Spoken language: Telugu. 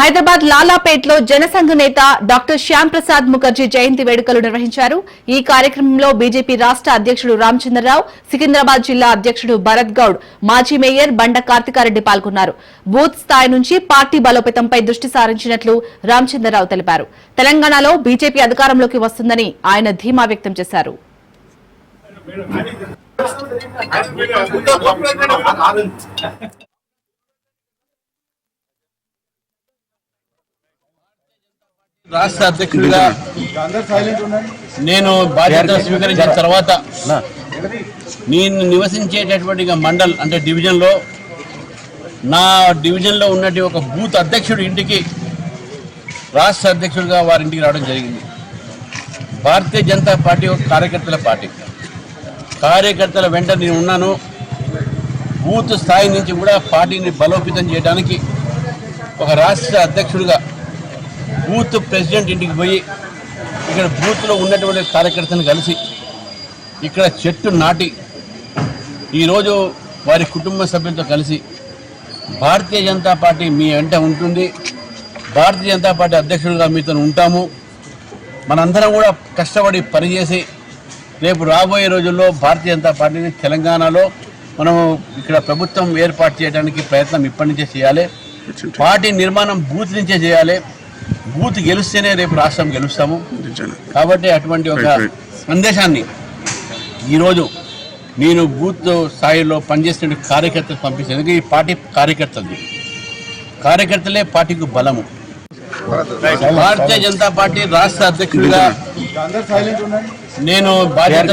హైదరాబాద్ లాలాపేట్లో జనసంఘ నేత డాక్టర్ శ్యామ్ ప్రసాద్ ముఖర్జీ జయంతి వేడుకలు నిర్వహించారు. ఈ కార్యక్రమంలో బీజేపీ రాష్ట్ర అధ్యక్షుడు రామచంద్రరావు సికింద్రాబాద్ జిల్లా అధ్యక్షుడు భరత్ గౌడ్ మాజీ మేయర్ బండ కార్తికారెడ్డి పాల్గొన్నారు. బూత్ స్థాయి నుంచి పార్టీ బలోపేతంపై దృష్టి సారించినట్లు రామచంద్రరావు తెలిపారు. తెలంగాణలో బీజేపీ అధికారంలోకి వస్తుందని ఆయన ధీమా వ్యక్తం చేశారు. రాష్ట్ర అధ్యక్షుడిగా నేను బాధ్యత స్వీకరించిన తర్వాత నేను నివసించేటటువంటి మండల్ అంటే డివిజన్లో నా డివిజన్లో ఉన్నటువంటి ఒక బూత్ అధ్యక్షుడి ఇంటికి రాష్ట్ర అధ్యక్షుడిగా వారి ఇంటికి రావడం జరిగింది. భారతీయ జనతా పార్టీ ఒక కార్యకర్తల పార్టీ. కార్యకర్తల వెంట నేను ఉన్నాను. బూత్ స్థాయి నుంచి కూడా పార్టీని బలోపేతం చేయడానికి ఒక రాష్ట్ర అధ్యక్షుడిగా బూత్ ప్రెసిడెంట్ ఇంటికి పోయి ఇక్కడ బూత్లో ఉన్నటువంటి కార్యకర్తలను కలిసి ఇక్కడ చెట్టు నాటి ఈరోజు వారి కుటుంబ సభ్యులతో కలిసి భారతీయ జనతా పార్టీ మీ వెంట ఉంటుంది. భారతీయ జనతా పార్టీ అధ్యక్షుడిగా మీతో ఉంటాము. మనందరం కూడా కష్టపడి పనిచేసి రేపు రాబోయే రోజుల్లో భారతీయ జనతా పార్టీని తెలంగాణలో మనము ఇక్కడ ప్రభుత్వం ఏర్పాటు చేయడానికి ప్రయత్నం ఇప్పటి నుంచే చేయాలి. పార్టీ నిర్మాణం బూత్ నుంచే చేయాలి. బూత్ గెలిస్తేనే రేపు రాష్ట్రం గెలుస్తాము. కాబట్టి అటువంటి ఒక సందేశాన్ని ఈరోజు నేను బూత్ స్థాయిలో పనిచేసిన కార్యకర్తలు పంపిస్తాను. ఎందుకంటే ఈ పార్టీ కార్యకర్తలది. కార్యకర్తలే పార్టీకి బలము. భారతీయ జనతా పార్టీ రాష్ట్ర అధ్యక్షుడిగా నేను బాధ్యత